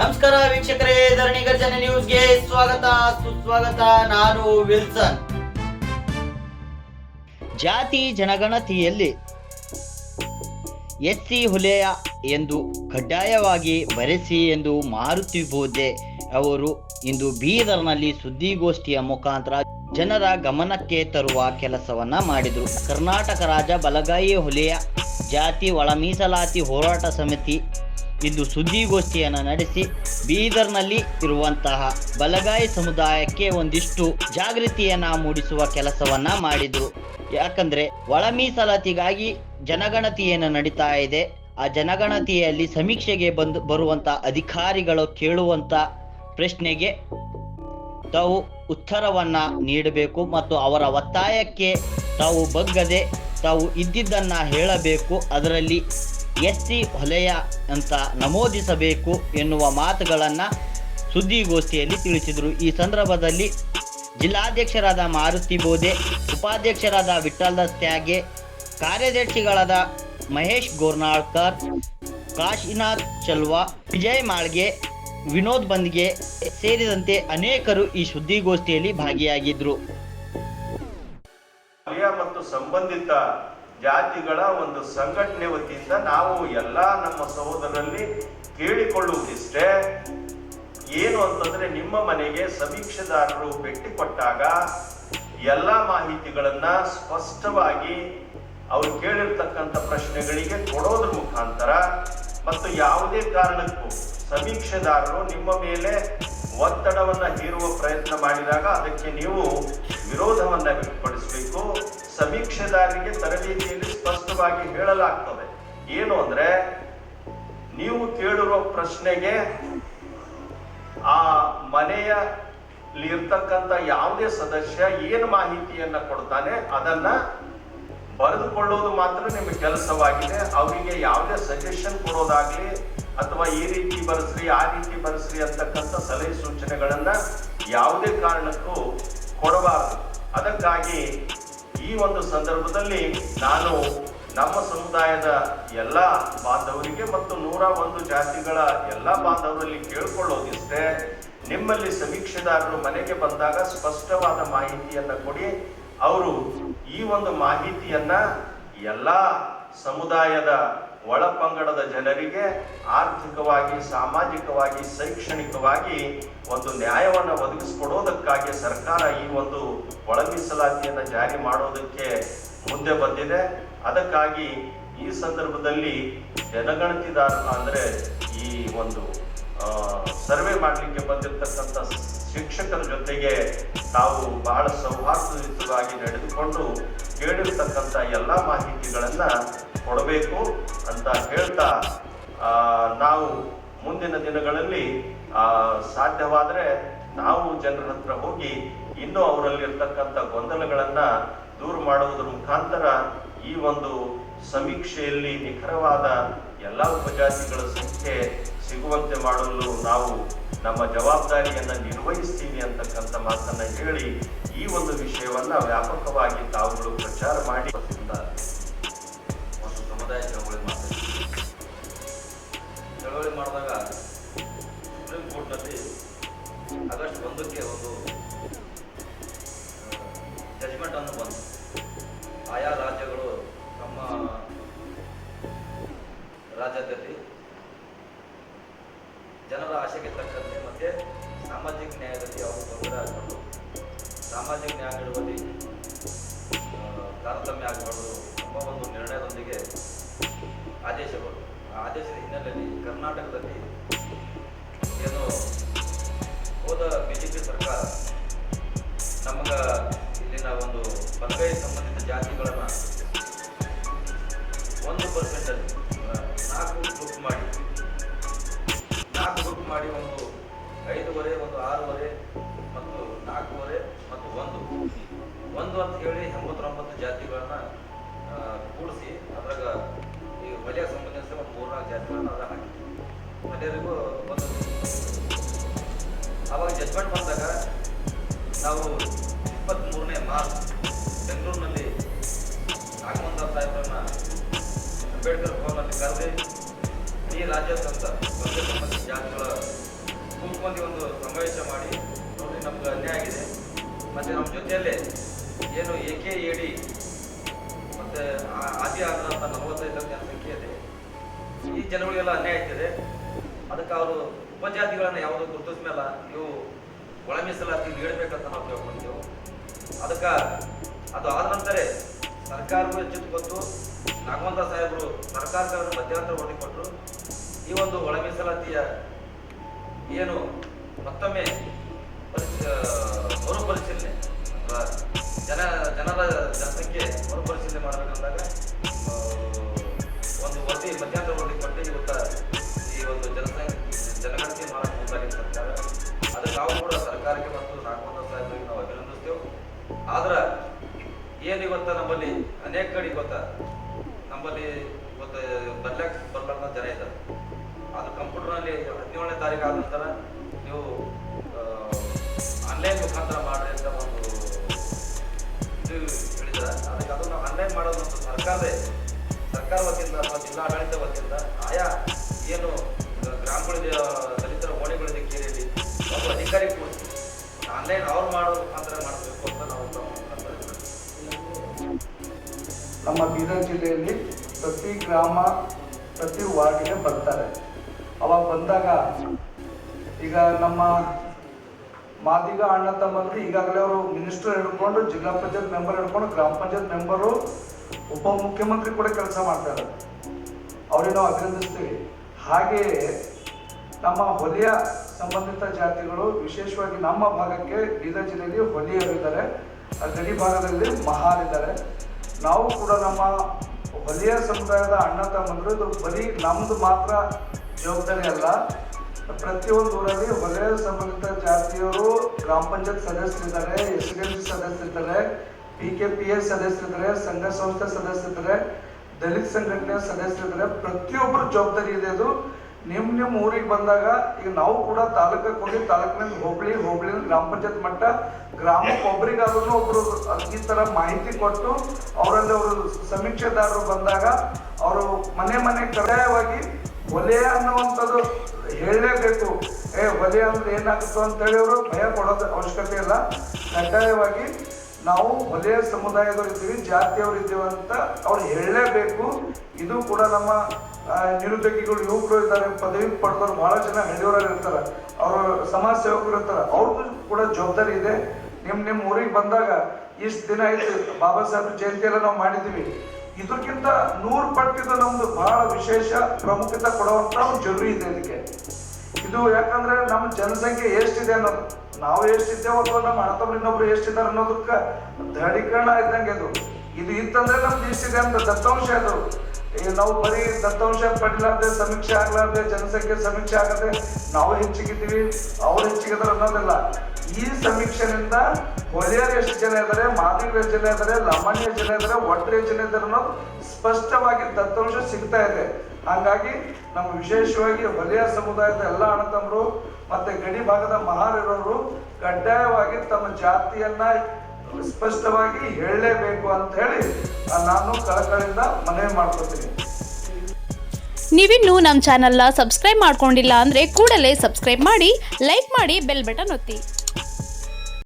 ನಮಸ್ಕಾರ ವೀಕ್ಷಕರೇ, ಧರಣಿ ಗರ್ಜನೆ ನ್ಯೂಸ್ಗೆ ಸ್ವಾಗತ, ಸುಸ್ವಾಗತ, ನಾನು ವಿಲ್ಸನ್. ಜಾತಿ ಜನಗಣತಿಯಲ್ಲಿ ಎಸ್ಸಿ ಹುಲೆಯ ಎಂದು ಕಡ್ಡಾಯವಾಗಿ ಬರೆಸಿ ಎಂದು ಮಾರುತಿ ಬೋಧೆ ಅವರು ಇಂದು ಬೀದರ್ನಲ್ಲಿ ಸುದ್ದಿಗೋಷ್ಠಿಯ ಮುಖಾಂತರ ಜನರ ಗಮನಕ್ಕೆ ತರುವ ಕೆಲಸವನ್ನ ಮಾಡಿದರು. ಕರ್ನಾಟಕ ರಾಜ ಬಲಗಾಯಿ ಹುಲಿಯ ಜಾತಿ ಒಳ ಮೀಸಲಾತಿ ಹೋರಾಟ ಸಮಿತಿ ಇಂದು ಸುದ್ದಿಗೋಷ್ಠಿಯನ್ನು ನಡೆಸಿ ಬೀದರ್ನಲ್ಲಿ ಇರುವಂತಹ ಬಲಗಾಯಿ ಸಮುದಾಯಕ್ಕೆ ಒಂದಿಷ್ಟು ಜಾಗೃತಿಯನ್ನ ಮೂಡಿಸುವ ಕೆಲಸವನ್ನ ಮಾಡಿದರು. ಯಾಕಂದ್ರೆ ಒಳ ಮೀಸಲಾತಿಗಾಗಿ ಜನಗಣತಿಯನ್ನು ನಡೀತಾ ಇದೆ. ಆ ಜನಗಣತಿಯಲ್ಲಿ ಸಮೀಕ್ಷೆಗೆ ಬಂದು ಬರುವಂತ ಅಧಿಕಾರಿಗಳು ಕೇಳುವಂತ ಪ್ರಶ್ನೆಗೆ ತಾವು ಉತ್ತರವನ್ನ ನೀಡಬೇಕು ಮತ್ತು ಅವರ ಒತ್ತಾಯಕ್ಕೆ ತಾವು ಬಗ್ಗದೆ ತಾವು ಇದ್ದಿದ್ದನ್ನ ಹೇಳಬೇಕು. ಅದರಲ್ಲಿ ಎಸ್ ಸಿ ಹೊಲೆಯ ಅಂತ ನಮೂದಿಸಬೇಕು ಎನ್ನುವ ಮಾತುಗಳನ್ನು ಸುದ್ದಿಗೋಷ್ಠಿಯಲ್ಲಿ ತಿಳಿಸಿದರು. ಈ ಸಂದರ್ಭದಲ್ಲಿ ಜಿಲ್ಲಾಧ್ಯಕ್ಷರಾದ ಮಾರುತಿ ಬೋಧೆ, ಉಪಾಧ್ಯಕ್ಷರಾದ ವಿಠ್ಠಲದಾಸ್ ತ್ಯಾಗೆ, ಕಾರ್ಯದರ್ಶಿಗಳಾದ ಮಹೇಶ್ ಗೋರ್ನಾಳ್ಕರ್, ಕಾಶಿನಾಥ್ ಚಲ್ವಾ, ವಿಜಯ್ ಮಾಳ್ಗೆ, ವಿನೋದ್ ಬಂದ್ಗೆ ಸೇರಿದಂತೆ ಅನೇಕರು ಈ ಸುದ್ದಿಗೋಷ್ಠಿಯಲ್ಲಿ ಭಾಗಿಯಾಗಿದ್ದರು ವಲಯ ಮತ್ತು ಸಂಬಂಧಿತ ಜಾತಿಗಳ ಒಂದು ಸಂಘಟನೆ ವತಿಯಿಂದ ನಾವು ಎಲ್ಲ ನಮ್ಮ ಸಹೋದರರಲ್ಲಿ ಕೇಳಿಕೊಳ್ಳುವುದಿಷ್ಟೇ. ಏನು ಅಂತಂದ್ರೆ ನಿಮ್ಮ ಮನೆಗೆ ಸಮೀಕ್ಷೆದಾರರು ಭೇಟಿ ಕೊಟ್ಟಾಗ ಎಲ್ಲ ಮಾಹಿತಿಗಳನ್ನ ಸ್ಪಷ್ಟವಾಗಿ ಅವ್ರು ಕೇಳಿರ್ತಕ್ಕಂಥ ಪ್ರಶ್ನೆಗಳಿಗೆ ಕೊಡೋದ್ರ ಮುಖಾಂತರ ಮತ್ತು ಯಾವುದೇ ಕಾರಣಕ್ಕೂ ಸಮೀಕ್ಷೆದಾರರು ನಿಮ್ಮ ಮೇಲೆ ಒತ್ತಡವನ್ನ ಹೀರುವ ಪ್ರಯತ್ನ ಮಾಡಿದಾಗ ಅದಕ್ಕೆ ನೀವು ವಿರೋಧವನ್ನ ವ್ಯಕ್ತಪಡಿಸಬೇಕು. ಸಮೀಕ್ಷೆದಾರರಿಗೆ ತರಬೇತಿಯಲ್ಲಿ ಸ್ಪಷ್ಟವಾಗಿ ಹೇಳಲಾಗ್ತದೆ. ಏನು ಅಂದ್ರೆ, ನೀವು ಕೇಳಿರುವ ಪ್ರಶ್ನೆಗೆ ಆ ಮನೆಯಲ್ಲಿ ಇರ್ತಕ್ಕಂಥ ಯಾವುದೇ ಸದಸ್ಯ ಏನು ಮಾಹಿತಿಯನ್ನ ಕೊಡ್ತಾನೆ, ಅದನ್ನ ಬರೆದುಕೊಳ್ಳೋದು ಮಾತ್ರ ನಿಮ್ಮ ಕೆಲಸವಾಗಿದೆ. ಅವರಿಗೆ ಯಾವುದೇ ಸಜೆಷನ್ ಕೊಡೋದಾಗ್ಲಿ ಅಥವಾ ಈ ರೀತಿ ಬರೆಸ್ರಿ, ಆ ರೀತಿ ಬರೆಸ್ರಿ ಅಂತಕ್ಕಂಥ ಸಲಹೆ ಸೂಚನೆಗಳನ್ನ ಯಾವುದೇ ಕಾರಣಕ್ಕೂ ಕೊಡಬಾರದು. ಅದಕ್ಕಾಗಿ ಈ ಒಂದು ಸಂದರ್ಭದಲ್ಲಿ ನಾನು ನಮ್ಮ ಸಮುದಾಯದ ಎಲ್ಲ ಬಾಂಧವರಿಗೆ ಮತ್ತು ನೂರ ಒಂದು ಜಾತಿಗಳ ಎಲ್ಲ ಬಾಂಧವರಲ್ಲಿ ಕೇಳ್ಕೊಳ್ಳೋದಿಷ್ಟೇ ನಿಮ್ಮಲ್ಲಿ ಸಮೀಕ್ಷೆದಾರರು ಮನೆಗೆ ಬಂದಾಗ ಸ್ಪಷ್ಟವಾದ ಮಾಹಿತಿಯನ್ನು ಕೊಡಿ. ಅವರು ಈ ಒಂದು ಮಾಹಿತಿಯನ್ನು ಎಲ್ಲ ಸಮುದಾಯದ ಒಳಪಂಗಡದ ಜನರಿಗೆ ಆರ್ಥಿಕವಾಗಿ, ಸಾಮಾಜಿಕವಾಗಿ, ಶೈಕ್ಷಣಿಕವಾಗಿ ಒಂದು ನ್ಯಾಯವನ್ನು ಒದಗಿಸಿಕೊಡೋದಕ್ಕಾಗಿ ಸರ್ಕಾರ ಈ ಒಂದು ಒಳ ಮೀಸಲಾತಿಯನ್ನು ಜಾರಿ ಮಾಡೋದಕ್ಕೆ ಮುಂದೆ ಬಂದಿದೆ. ಅದಕ್ಕಾಗಿ ಈ ಸಂದರ್ಭದಲ್ಲಿ ಜನಗಣತಿದಾರ ಅಂದರೆ ಈ ಒಂದು ಸರ್ವೆ ಮಾಡಲಿಕ್ಕೆ ಬಂದಿರತಕ್ಕಂಥ ಶಿಕ್ಷಕರ ಜೊತೆಗೆ ತಾವು ಬಹಳ ಸೌಹಾರ್ದಯುತವಾಗಿ ನಡೆದುಕೊಂಡು ಕೇಳಿರ್ತಕ್ಕಂಥ ಎಲ್ಲ ಮಾಹಿತಿಗಳನ್ನ ಕೊಡಬೇಕು ಅಂತ ಹೇಳ್ತಾ ನಾವು ಮುಂದಿನ ದಿನಗಳಲ್ಲಿ ಸಾಧ್ಯವಾದರೆ ನಾವು ಜನರ ಹತ್ರ ಹೋಗಿ ಇನ್ನೂ ಅವರಲ್ಲಿರ್ತಕ್ಕಂಥ ಗೊಂದಲಗಳನ್ನು ದೂರ ಮಾಡುವುದರ ಮುಖಾಂತರ ಈ ಒಂದು ಸಮೀಕ್ಷೆಯಲ್ಲಿ ನಿಖರವಾದ ಎಲ್ಲ ಉಪಜಾತಿಗಳ ಸಂಖ್ಯೆ ಸಿಗುವಂತೆ ಮಾಡಲು ನಾವು ನಮ್ಮ ಜವಾಬ್ದಾರಿಯನ್ನು ನಿರ್ವಹಿಸ್ತೀವಿ ಅಂತಕ್ಕಂಥ ಮಾತನ್ನು ಹೇಳಿ ಈ ಒಂದು ವಿಷಯವನ್ನು ವ್ಯಾಪಕವಾಗಿ ತಾವುಗಳು ಪ್ರಚಾರ ಮಾಡಿ ಸಮುದಾಯ ಚಳವಳಿ ಮಾಡ್ತಾ ಇದ್ದೀವಿ. ಚಳವಳಿ ಮಾಡಿದಾಗ ಸುಪ್ರೀಂ ಕೋರ್ಟ್ನಲ್ಲಿ ಆಗಸ್ಟ್ ಒಂದಕ್ಕೆ ಒಂದು ಜಜ್ಮೆಂಟ್ ಅನ್ನು ಬಂತು ಆಯಾ ರಾಜ್ಯಗಳು ತಮ್ಮ ರಾಜ್ಯದಲ್ಲಿ ಜನರ ಆಶೆಗೆ ತಕ್ಕಂತೆ ಮತ್ತೆ ಸಾಮಾಜಿಕ ನ್ಯಾಯದಲ್ಲಿ ಅವರು ತೊಂದರೆ ಆಗಬಾರ್ದು ಸಾಮಾಜಿಕ ನ್ಯಾಯ ನೀಡುವಲ್ಲಿ ತಾರತಮ್ಯ ಆಗಬಾರ್ದು ಎಂಬ ಒಂದು ನಿರ್ಣಯದೊಂದಿಗೆ ಆದೇಶಗಳು. ಆ ಆದೇಶದ ಹಿನ್ನೆಲೆಯಲ್ಲಿ ಕರ್ನಾಟಕದಲ್ಲಿ ಏನು ಹೋದ ಬಿ ಜೆ ಪಿ ಸರ್ಕಾರ ನಮಗೆ ಇಲ್ಲಿನ ಒಂದು ಬಲಗೈ ಸಂಬಂಧಿತ ಜಾತಿಗಳನ್ನು ಒಂದು ಪರ್ಸೆಂಟಲ್ಲಿ ನಾಲ್ಕು ಗ್ರೂಪ್ ಮಾಡಿ. ನಾಲ್ಕು ಗ್ರೂಪ್ ಮಾಡಿ ಒಂದು ಐದೂವರೆ, ಒಂದು ಆರೂವರೆ ಮತ್ತು ನಾಲ್ಕೂವರೆ ಮತ್ತು ಒಂದು. ಒಂದು ಅಂತ ಹೇಳಿ ಎಂಬತ್ತೊಂಬತ್ತು ಜಾತಿಗಳನ್ನು ಕೂಡಿಸಿ ಅದ್ರಾಗ ವಲಯರಿಗೂ ಒಂದು ಅವಾಗ ಜಜ್ಮೆಂಟ್ ಬಂದಾಗ ನಾವು ಇಪ್ಪತ್ತ್ಮೂರನೇ ಮಾರ್ಚ್ ಬೆಂಗಳೂರಿನಲ್ಲಿ ನಾಗಮಂದ ಸಾಹೇಬ್ರನ್ನ ಅಂಬೇಡ್ಕರ್ ಭವನಲ್ಲಿ ಕರೆದು ಈ ರಾಜ್ಯಾದ್ಯಂತ ಒಂದೇ ಸಂಬಂಧ ಜಾತಿಗಳ ಕೂತ್ಕೊಂಡು ಒಂದು ಸಮಾವೇಶ ಮಾಡಿ ನೋಡಿ ನಮ್ಗೆ ಅನ್ಯಾಯ ಆಗಿದೆ. ಮತ್ತು ನಮ್ಮ ಜೊತೆಯಲ್ಲೇ ಏನು ಎ ಕೆ ಎ ಡಿ ಮತ್ತು ಆದಿ ಆದಂಥ ನಲವತ್ತೈದು ಇದೆ. ಈ ಜನಗಳಿಗೆಲ್ಲ ಅನ್ಯಾಯ ಆಗ್ತಿದೆ. ಅದಕ್ಕೆ ಅವರು ಉಪಜಾತಿಗಳನ್ನ ಯಾವುದು ಗುರುತಿಸ ಮೇಲೆ ನೀವು ಒಳ ಮೀಸಲಾತಿ ನೀಡಬೇಕಂತ ನಾವು ಕೇಳ್ಕೊಂಡಿದ್ದೆವು ಅದಕ್ಕೆ ಅದು ಆದ ನಂತರ ಸರ್ಕಾರಕ್ಕೂ ಹೆಚ್ಚು ಗೊತ್ತು ನಾಗವಂತ ಸಾಹೇಬರು ಸರ್ಕಾರಕ್ಕೆ ಮಧ್ಯಂತರ ವರದಿ ಕೊಟ್ಟರು ಈ ಒಂದು ಒಳ ಮೀಸಲಾತಿಯ ಏನು ಮತ್ತೊಮ್ಮೆ ಮರುಪರಿಶೀಲನೆ ಜನ, ಜನರ ಜನಸಂಖ್ಯೆ ಮರುಪರಿಶೀಲನೆ ಮಾಡಬೇಕಂದಾಗ ಒಂದು ವರದಿ ಮಧ್ಯಂತರ ವರದಿ ಕೊಟ್ಟು ಇವತ್ತ ನಾವು ಕೂಡ ಸರ್ಕಾರಕ್ಕೆ ಮತ್ತು ನಾಗಮಂತ ಸಾಹೇಬರಿಗೆ ನಾವು ಅಭಿನಂದಿಸ್ತೇವೆ. ಆದ್ರೆ, ಏನು ಇವತ್ತ ನಮ್ಮಲ್ಲಿ? ಅನೇಕ ಕಡೆ ಗೊತ್ತಾ. ನಮ್ಮಲ್ಲಿ ಇವತ್ತ ಬರ್ಲಕ್ ಬರ್ಲಾರ್ದ ಜನ ಇದ್ದಾರೆ. ಅದು ಕಂಪ್ಯೂಟರ್ನಲ್ಲಿ ಹದಿನೇಳನೇ ತಾರೀಕು ಆದ ನಂತರ ನೀವು ಆನ್ಲೈನ್ ಮುಖಾಂತರ ಮಾಡ್ರಿ ಅಂತ ಒಂದು ಇದು ಹೇಳಿದ್ರೆ. ಅದಕ್ಕೆ ಅದನ್ನು ಆನ್ಲೈನ್ ಮಾಡೋದು ಸರ್ಕಾರದೇ ಸರ್ಕಾರ ವತಿಯಿಂದ ಜಿಲ್ಲಾಡಳಿತ ವತಿಯಿಂದ ಆಯಾ ಏನು ಕೇರಿಯಲ್ಲಿ ಆನ್ಲೈನ್ ಅವ್ರು ಮಾಡೋ ಮುಖಾಂತರ ಮಾಡಬೇಕು ಅಂತ ನಮ್ಮ ಬೀದರ್ ಜಿಲ್ಲೆಯಲ್ಲಿ ಪ್ರತಿ ಗ್ರಾಮ, ಪ್ರತಿ ವಾರ್ಡಿಗೆ ಬರ್ತಾರೆ. ಅವಾಗ ಬಂದಾಗ ಈಗ ನಮ್ಮ ಮಾದಿಗ ಅಣ್ಣ ತಮ್ಮಂದ್ರೆ ಈಗಾಗಲೇ ಅವರು ಮಿನಿಸ್ಟರ್ ಹಿಡ್ಕೊಂಡು, ಜಿಲ್ಲಾ ಪಂಚಾಯತ್ ಮೆಂಬರ್ ಹಿಡ್ಕೊಂಡು, ಗ್ರಾಮ ಪಂಚಾಯತ್ ಮೆಂಬರು ಉಪಮುಖ್ಯಮಂತ್ರಿ ಕೂಡ ಕೆಲಸ ಮಾಡ್ತಾರೆ. ಅವ್ರಿಗೆ ನಾವು ಅಭಿನಂದಿಸ್ತೀವಿ. ಹಾಗೆಯೇ ನಮ್ಮ ಹೊಲಿಯ ಸಂಬಂಧಿತ ಜಾತಿಗಳು, ವಿಶೇಷವಾಗಿ ನಮ್ಮ ಭಾಗಕ್ಕೆ ಬೀದರ್ ಜಿಲ್ಲೆಯಲ್ಲಿ ಹೊಲಿಯರಿದ್ದಾರೆ ಗಡಿ ಭಾಗದಲ್ಲಿ ಮಹಾರಿದ್ದಾರೆ. ನಾವು ಕೂಡ ನಮ್ಮ ಹೊಲಿಯ ಸಮುದಾಯದ ಅಣ್ಣ ತಮ್ಮಂದರು, ಇದು ಬರೀ ನಮ್ಮದು ಮಾತ್ರ ಜವಾಬ್ದಾರಿ ಅಲ್ಲ. ಪ್ರತಿಯೊಂದು ಊರಲ್ಲಿ ಹೊಲೆಯ ಸಂಬಂಧಿತ ಜಾತಿಯವರು ಗ್ರಾಮ ಪಂಚಾಯತ್ ಸದಸ್ಯರಿದ್ದಾರೆ, ಎಸ್ ಡಿ ಎಂ ಸಿ ಸದಸ್ಯರಿದ್ದಾರೆ, ಪಿ ಕೆ ಪಿ ಎಸ್ ಸದಸ್ಯರಿದ್ದಾರೆ, ಸಂಘ ಸಂಸ್ಥೆ ಸದಸ್ಯರಿದ್ದಾರೆ, ದಲಿತ ಸಂಘಟನೆಯ ಸದಸ್ಯರಿದ್ದಾರೆ. ಪ್ರತಿಯೊಬ್ಬರು ಜವಾಬ್ದಾರಿ ಇದೆ ಅದು. ನಿಮ್ ನಿಮ್ಮ ಊರಿಗೆ ಬಂದಾಗ ಈಗ ನಾವು ಕೂಡ ತಾಲೂಕಕ್ಕೆ ಹೋಗಿ ತಾಲೂಕಿನಿಂದ ಹೋಬಳಿ ಹೋಬಳಿ ಗ್ರಾಮ ಪಂಚಾಯತ್ ಮಟ್ಟ ಗ್ರಾಮಕ್ಕೆ ಒಬ್ರಿಗಾದ್ರೂ ಒಬ್ರು ಈ ತರ ಮಾಹಿತಿ ಕೊಟ್ಟು ಅವರಲ್ಲಿ ಅವರು ಸಮೀಕ್ಷೆದಾರರು ಬಂದಾಗ ಅವರು ಮನೆ ಮನೆ ಕಡ್ಡಾಯವಾಗಿ ಒಲೆ ಅನ್ನುವಂಥದ್ದು ಹೇಳಲೇಬೇಕು. ಏ, ಒಲೆ ಅಂದ್ರೆ ಏನಾಗುತ್ತೋ ಅಂತೇಳಿ ಅವರು ಭಯ ಕೊಡೋದು ಅವಶ್ಯಕತೆ ಇಲ್ಲ. ಕಡ್ಡಾಯವಾಗಿ ನಾವು ಒಲೆಯ ಸಮುದಾಯದವರು ಇದ್ದೀವಿ, ಜಾತಿಯವರು ಇದ್ದೀವಿ ಅಂತ ಅವ್ರು ಹೇಳಲೇಬೇಕು. ಇದು ಕೂಡ ನಮ್ಮ ನಿರುದ್ಯೋಗಿಗಳು, ಯುವಕರು ಇದ್ದಾರೆ, ಪದವಿ ಪಡೆದವರು ಬಹಳ ಜನ ಹಳ್ಳಿಯವರಾಗಿ ಇರ್ತಾರೆ. ಅವರು ಸಮಾಜ ಸೇವಕರು ಇರ್ತಾರೆ. ಅವ್ರದ್ದು ಕೂಡ ಜವಾಬ್ದಾರಿ ಇದೆ. ನಿಮ್ ನಿಮ್ಮ ಊರಿಗೆ ಬಂದಾಗ ಇಷ್ಟು ದಿನ ಆಯ್ತು, ಬಾಬಾ ಸಾಹೇಬ್ ಜಯಂತಿ ಎಲ್ಲ ನಾವು ಮಾಡಿದ್ದೀವಿ. ಇದಕ್ಕಿಂತ ನೂರು ಪಟ್ಟಿದ ನಮ್ದು ಬಹಳ ವಿಶೇಷ ಪ್ರಾಮುಖ್ಯತೆ ಕೊಡುವಂತ ಒಂದು ಜರುರಿ ಇದೆ ಇದಕ್ಕೆ. ಇದು ಯಾಕಂದ್ರೆ ನಮ್ಮ ಜನಸಂಖ್ಯೆ ಎಷ್ಟಿದೆ ಅನ್ನೋದು ನಾವು ಎಷ್ಟಿದ್ದೇವೆ ಅಥವಾ ನಮ್ಮ ಅಣ್ಣತಮ್ಮ ಇನ್ನೊಬ್ರು ಎಷ್ಟಿದ್ದಾರೆ ಅನ್ನೋದಕ್ಕೆ ದೃಢೀಕರಣ ಇದ್ದಂಗೆ ಅದು. ಇದು ಇತ್ತಂದ್ರೆ ನಮ್ದು ಇಷ್ಟಿದೆ ಅಂತ ದತ್ತಾಂಶ ಅದು. ನಾವು ಬರೀ ದತ್ತಾಂಶ ಪಡಿಲಾರ್ದೆ ಸಮೀಕ್ಷೆ ಆಗ್ಲಾರ್ದೆ, ಜನಸಂಖ್ಯೆ ಸಮೀಕ್ಷೆ ಆಗದೆ ನಾವು ಹೆಚ್ಚಿಗಿದ್ದೀವಿ, ಅವ್ರು ಹೆಚ್ಚಿಗಿದಾರೆ ಅನ್ನೋದಿಲ್ಲ. ಈ ಸಮೀಕ್ಷೆನಿಂದ ಒಳ್ಳೆಯ ಎಷ್ಟು ಜನ ಇದ್ದಾರೆ ಮಾದಿಗರು ಜನ ಇದ್ದಾರೆ, ಲಮಾಣಿ ಎಷ್ಟು ಜನ ಇದ್ದಾರೆ ಒಟ್ಟರೆ ಜನ ಇದ್ದಾರೆ ಅನ್ನೋದು ಸ್ಪಷ್ಟವಾಗಿ ದತ್ತಾಂಶ ಸಿಗ್ತಾ ಇದೆ. ಹಾಗಾಗಿ ನಮ್ಮ ವಿಶೇಷವಾಗಿ ವಲಯ ಸಮುದಾಯದ ಎಲ್ಲ ಅಣ್ಣತಮ್ಮರು ಮತ್ತೆ ಗಡಿ ಭಾಗದ ಮಹಾರಿರೋರು ಕಡ್ಡಾಯವಾಗಿ ತಮ್ಮ ಜಾತಿಯನ್ನ ಸ್ಪಷ್ಟವಾಗಿ ಹೇಳಲೇಬೇಕು ಅಂತ ಹೇಳಿ ನಾನು ಕಳಕಳಿಯಿಂದ ಮನವಿ ಮಾಡ್ಕೊತೀನಿ. ನೀವಿನ್ನೂ ನಮ್ಮ ಚಾನಲ್ನ ಸಬ್ಸ್ಕ್ರೈಬ್ ಮಾಡ್ಕೊಂಡಿಲ್ಲ ಅಂದರೆ ಕೂಡಲೇ ಸಬ್ಸ್ಕ್ರೈಬ್ ಮಾಡಿ, ಲೈಕ್ ಮಾಡಿ, ಬೆಲ್ ಬಟನ್ ಒತ್ತಿ.